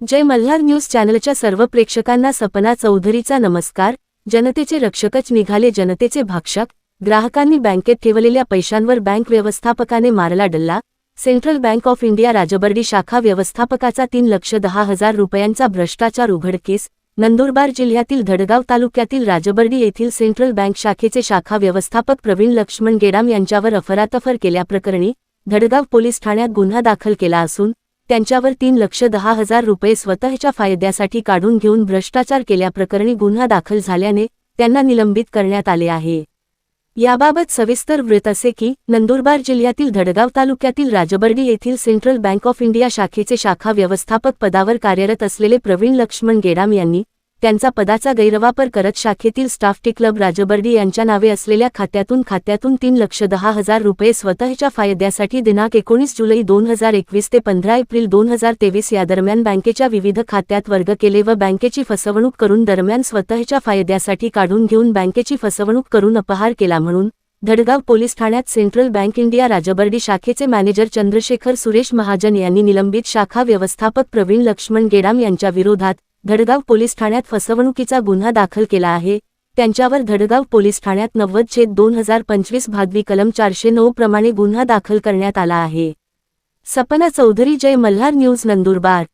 जय Malhar news चॅनलच्या सर्व प्रेक्षकांना सपना चौधरीचा नमस्कार. जनतेचे रक्षकच निघाले जनतेचे भाक्षक ग्राहकांनी बँकेत ठेवलेल्या पैशांवर बँक व्यवस्थापकाने मारला डल्ला. Central bank of India Rajbardi शाखा व्यवस्थापकाचा तीन लक्ष दहा हजार रुपयांचा भ्रष्टाचार उघडकीस नंदुरबार जिल्ह्यातील धडगाव तालुक्यातील राजबर्डी येथील सेंट्रल बँक शाखेचे शाखा व्यवस्थापक प्रवीण लक्ष्मण गेडाम यांच्यावर अफरातफर केल्याप्रकरणी धडगाव पोलीस ठाण्यात गुन्हा दाखल केला असून त्यांच्यावर तीन लक्ष दहा हजार रुपये स्वतःच्या फायद्यासाठी काढून घेऊन भ्रष्टाचार केल्याप्रकरणी गुन्हा दाखल झाल्याने त्यांना निलंबित करण्यात आले आहे. याबाबत सविस्तर वृत्त असे की नंदुरबार जिल्ह्यातील धडगाव तालुक्यातील राजबर्डी येथील सेंट्रल बँक ऑफ इंडिया शाखेचे शाखा व्यवस्थापक पदावर कार्यरत असलेले प्रवीण लक्ष्मण गेडाम यांनी त्यांचा पदाचा गैरवापर करत शाखेतील स्टाफ टी क्लब राजबर्डी यांच्या नावे असलेल्या खात्यातून खात्यातून तीन लक्ष दहा हजार रुपये स्वतःच्या फायद्यासाठी दिनांक एकोणीस जुलै दोन हजार एकवीस ते पंधरा एप्रिल दोन हजार तेवीस या दरम्यान बँकेच्या विविध खात्यात वर्ग केले व बँकेची फसवणूक करून दरम्यान स्वतःच्या फायद्यासाठी काढून घेऊन बँकेची फसवणूक करून अपहार केला म्हणून धडगाव पोलीस ठाण्यात सेंट्रल बँक इंडिया राजबर्डी शाखेचे मॅनेजर चंद्रशेखर सुरेश महाजन यांनी निलंबित शाखा व्यवस्थापक प्रवीण लक्ष्मण गेडाम यांच्या विरोधात धडगाव पोलीस ठाण्यात फसवणुकीचा गुन्हा दाखल केला आहे. त्यांच्यावर धडगाव पोलीस ठाण्यात नव्वद छेद दोन हजार पंचवीस भागवी कलम चारशे नऊ प्रमाणे गुन्हा दाखल करण्यात आला आहे. सपना चौधरी जय मल्हार न्यूज नंदुरबार.